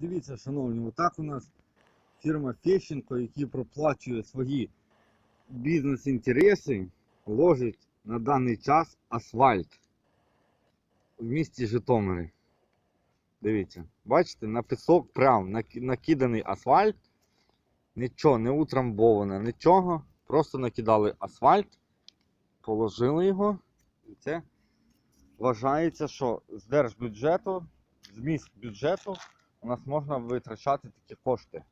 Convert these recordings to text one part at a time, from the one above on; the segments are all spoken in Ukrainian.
Дивіться, шановні, отак у нас фірма Фещенко, які проплачує свої бізнес-інтереси, ложить на даний час асфальт в місті Житомирі. Дивіться, бачите, на пісок прям накиданий асфальт. Нічого не утрамбовано, нічого. Просто накидали асфальт, положили його. І це вважається, що з держбюджету, з міст бюджету у нас можна витрачати такі кошти.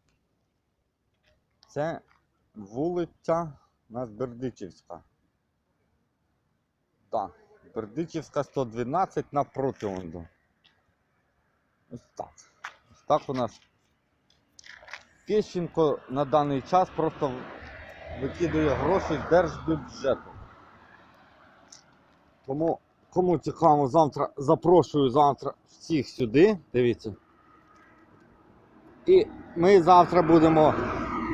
Це вулиця у нас Бердичівська. Так, Бердичівська 112 напроти Онду. Ось так. Ось так у нас. Пещенко на даний час просто викидує гроші з держбюджету. Тому кому цікаво, завтра запрошую завтра всіх сюди. Дивіться. І ми завтра будемо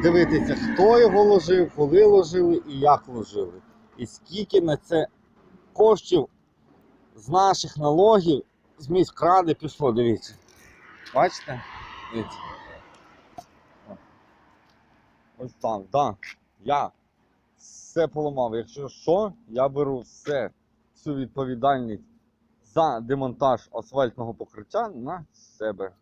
дивитися, хто його ложив, коли ложили і як ложили. І скільки на це коштів з наших налогів з міськради пішло, дивіться. Бачите? Дивіться. Ось так, так. Да. Я все поламав. Якщо що, я беру все, всю відповідальність за демонтаж асфальтного покриття на себе.